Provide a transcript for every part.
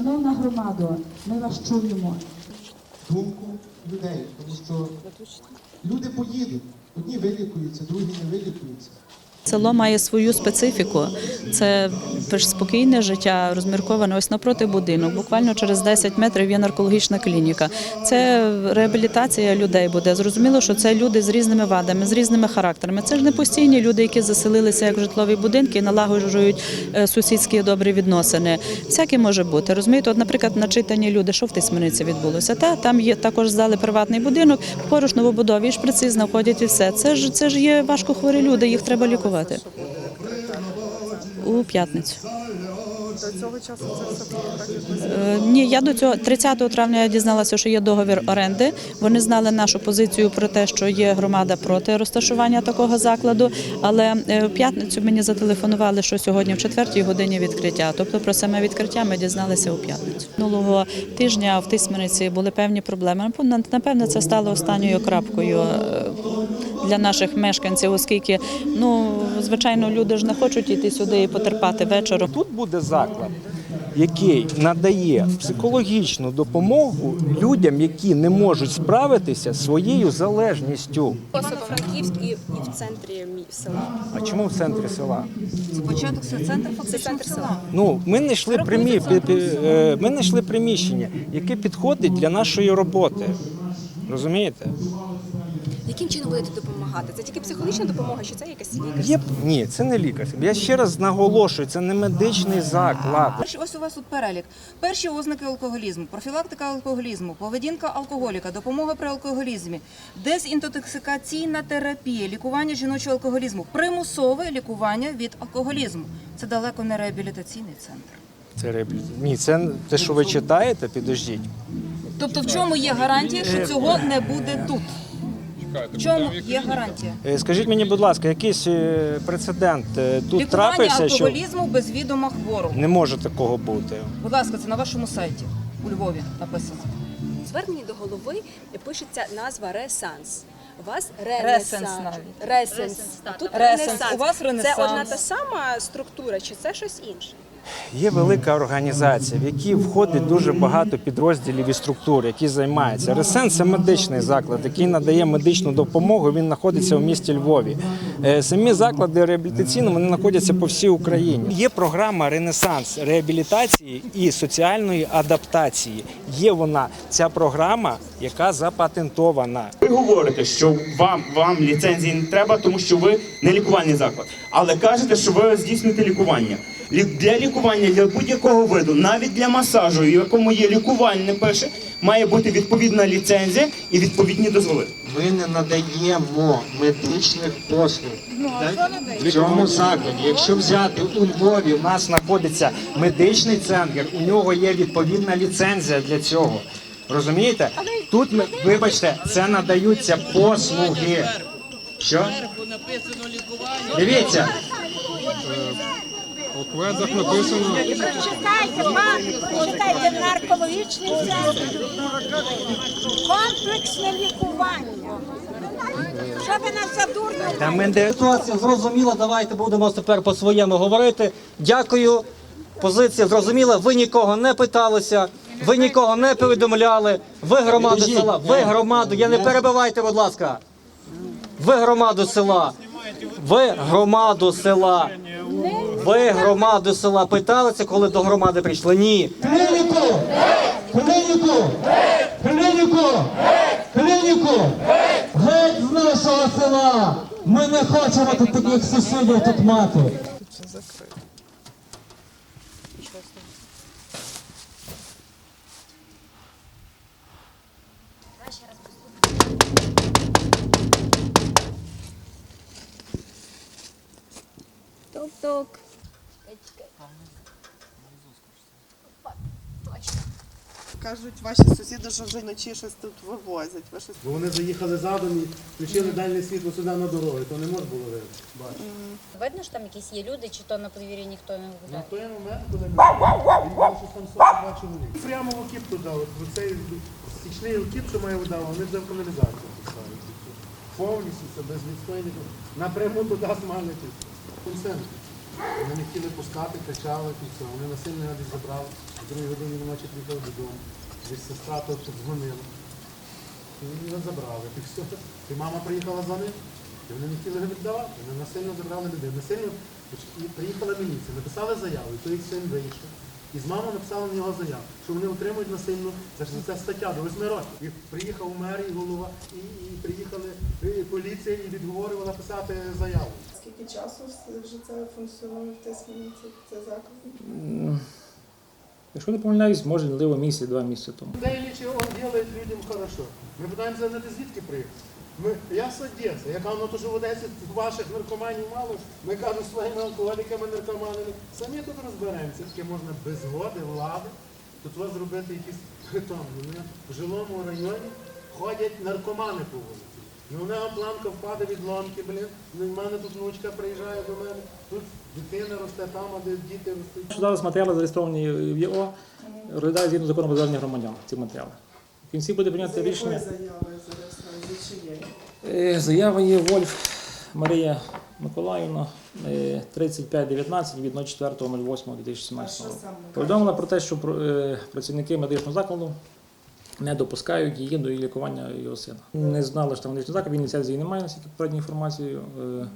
Шановна громада, ми вас чуємо. думку людей, тому що люди поїдуть. Одні вилікуються, другі не вилікуються. Село має свою специфіку. Це спокійне життя, розмірковане ось напроти будинок. Буквально через 10 метрів є наркологічна клініка. Це реабілітація людей буде. Зрозуміло, що це люди з різними вадами, з різними характерами. Це ж не постійні люди, які заселилися як в житлові будинки і налагоджують е, сусідські добрі відносини. Всяке може бути. Розумієте, от, наприклад, начитані люди, що в Тисмениці відбулося. Та там є також здали приватний будинок, поруч новобудові шприци знаходять і все. Це ж це ж є важко хворі люди, їх треба лікувати. У п'ятницю. До цього часу це все було так. Е, Ні, я до цього 30 травня я дізналася, що є договір оренди. Вони знали нашу позицію про те, що є громада проти розташування такого закладу. Але е, в п'ятницю мені зателефонували, що сьогодні в четвертій годині відкриття. Тобто про саме відкриття ми дізналися у п'ятницю. Минулого тижня в Тисмениці були певні проблеми. Напевне, це стало останньою крапкою е, для наших мешканців, оскільки ну звичайно люди ж не хочуть йти сюди і потерпати вечором. Тут буде заклад, який надає психологічну допомогу людям, які не можуть справитися своєю залежністю. Франківськ і, і в центрі мі- села. А чому в центрі села? Спочатку це центр Це фактично центр села. Ну, ми знайшли пі- е, ми знайшли приміщення, яке підходить для нашої роботи. Розумієте? Яким чином будете допомагати? Це тільки психологічна допомога, чи це якась лікарська? Є... Ні, це не лікар. Я ще раз наголошую, це не медичний заклад. Перші- Ось у вас тут перелік. Перші ознаки алкоголізму, профілактика алкоголізму, поведінка алкоголіка, допомога при алкоголізмі, дезінтоксикаційна терапія, лікування жіночого алкоголізму, примусове лікування від алкоголізму. Це далеко не реабілітаційний центр. Це реабілітація. Ні, це те, що ви читаєте, підождіть. Тобто, в чому є гарантія, що цього не буде тут? В чому є гарантія? Е, Скажіть мені, будь ласка, якийсь е, прецедент е, тут Лікування трапився, що алкоголізму без відома хворого. не може такого бути. Будь ласка, це на вашому сайті у Львові написано. Зверненні до голови пишеться назва Ресанс. У вас Ресенс Ренесанс. Ресенс. А тут Ресенс. Ренесанс. У вас Ренесанс. Це одна та сама структура, чи це щось інше? Є велика організація, в якій входить дуже багато підрозділів і структур, які займаються. Ресен це медичний заклад, який надає медичну допомогу. Він знаходиться у місті Львові. Е, Самі заклади реабілітаційні вони знаходяться по всій Україні. Є програма Ренесанс реабілітації і соціальної адаптації. Є вона ця програма, яка запатентована. Ви говорите, що вам, вам ліцензії не треба, тому що ви не лікувальний заклад. Але кажете, що ви здійснюєте лікування. Для лікування для будь-якого виду, навіть для масажу, в якому є лікувальне пише, має бути відповідна ліцензія і відповідні дозволи. Ми не надаємо медичних послуг. В цьому закладі, якщо взяти у Львові, У нас знаходиться медичний центр, у нього є відповідна ліцензія для цього. Розумієте? Тут ми, вибачте, це надаються послуги. Що? Дивіться, Читайте, пан, читайте наркологічний центр. Комплексне лікування. Що ви нас задурно? та ми де Ситуація зрозуміла, давайте будемо тепер по-своєму говорити. Дякую. Позиція зрозуміла. Ви нікого не питалися, ви нікого не повідомляли. Ви громаду села, ви громаду, я не перебивайте, будь ласка. Ви громаду села. Ви громаду села. Ви громаду села питалися, коли до громади прийшли? Ні. Клініку! Клініку! Клініку! Клініку! Геть з нашого села! Ми не хочемо тут таких сусідів тут мати. Тук-тук. Кажуть, ваші сусіди, що вже вночі щось тут вивозять. Ви щось... Бо вони заїхали задом і включили дальне світло сюди на дорогу, то не можна було видно. Бачите. Видно, що там якісь є люди, чи то на подвір'ї ніхто не На той момент, коли ми він бачив, що там 42 чоловік. Прямо в окіп туди, от в цей стічний окіп, що має вода, вони вже в каналізацію поставили. Повністю це без відстойників. Напряму туди смалити. Консенсус. Вони не хотіли пускати, кричали, і все. Вони насильно його забрали. Другій годині ночі приїхав додому. Десь сестра то подзвонила. І його забрали. І все. І мама приїхала за ним. І вони не хотіли його віддавати. Вони насильно забрали людей. Насильно і приїхала міліція, написали заяву, і той їх син вийшов. І з мамою написали на нього заяву, що вони отримують насильно, це ж ця стаття до 8 років. І приїхав мер і голова, і, і приїхали і поліція і відговорювала писати заяву. Скільки часу вже це функціонує в Тисмені, це заклад? Якщо не помиляюсь, може, можливо, місяць, два місяці тому. Деякі он делает людям хорошо. Ми питаємося знати, звідки приїхав. Ми, я з Одеси, яка воно то, що в Одесі ваших наркоманів мало, ми кажемо своїми алкоголіками, наркоманами. Самі тут розберемося, тільки можна без згоди влади тут вас зробити якісь притомлення. В жилому районі ходять наркомани по вулиці. Ну, у нього планка впаде від ломки, блін. Ну, в мене тут внучка приїжджає до мене, тут дитина росте там, а де діти ростуть. Зараз матеріали зареєстровані в ЄО, розглядає згідно закону про звернення громадян ці матеріали. В кінці буде прийняти рішення. Е, Заява є Вольф Марія Миколаївна е, 3519 від 04.08.2017 року. Повідомила про те, що е, працівники медичного закладу не допускають її до лікування його сина. Не знали, що там медичний заклад, він ліцензії немає, наскільки попередньою інформацією. Е,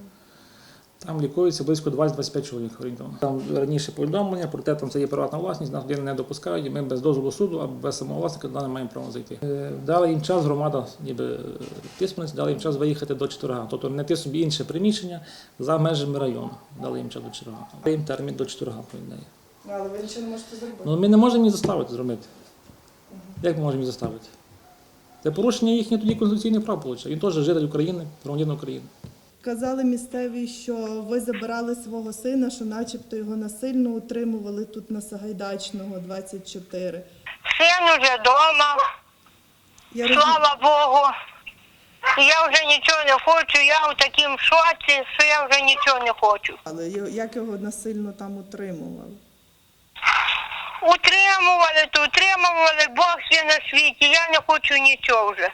Там лікується близько 20-25 чоловік орієнтовно. Там раніше повідомлення, проте там це є приватна власність, нас туди не допускають, і ми без дозволу суду або без самого власника туди не маємо права зайти. Е, Дали їм час, громада ніби письменність, дали їм час виїхати до четверга. Тобто знайти собі інше приміщення за межами району. Дали їм час до четверга. Дали їм термін до четверга повідомляє. Але ви нічого не можете зробити. Ну ми не можемо їх заставити зробити. Як ми можемо їх заставити? Це порушення їхніх тоді конституційних прав, виходить. Він теж житель України, громадянин України. Казали місцеві, що ви забирали свого сина, що начебто його насильно утримували тут на Сагайдачного 24. Син уже вдома, Я слава Богу. Я вже нічого не хочу, я в такому шоці, що я вже нічого не хочу. Але як його насильно там утримували? Утримували, то утримували, Бог все на світі, я не хочу нічого вже.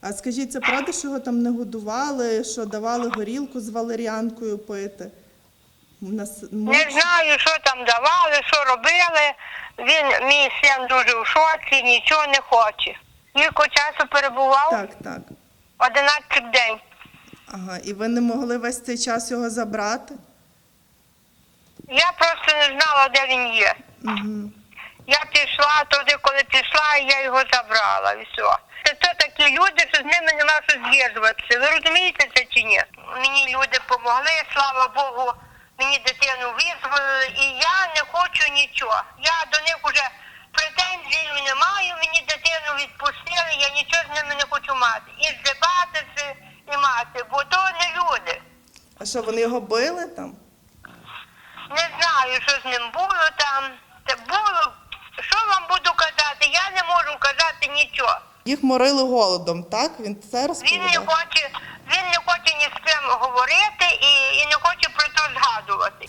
А скажіть, це правда, що його там не годували, що давали горілку з валеріанкою пити? Нас... Не знаю, що там давали, що робили. Він, мій син дуже в шоці, нічого не хоче. Скільки часу перебував? Так, так. 11 день. Ага, і ви не могли весь цей час його забрати? Я просто не знала, де він є. Угу. Я пішла туди, коли пішла, і я його забрала. І все. Це то такі люди, що з ними нема що зв'язуватися. Ви розумієте це чи ні? Мені люди допомогли, слава Богу, мені дитину визволили, і я не хочу нічого. Я до них вже претензій не маю, мені дитину відпустили, я нічого з ними не хочу мати. І здибатися, і мати, бо то не люди. А що, вони його били там? Не знаю, що з ним було там. можу казати нічого. Їх морили голодом, так? Він це розповідає? Він не хоче, він не хоче ні з ким говорити і, і не хоче про це згадувати.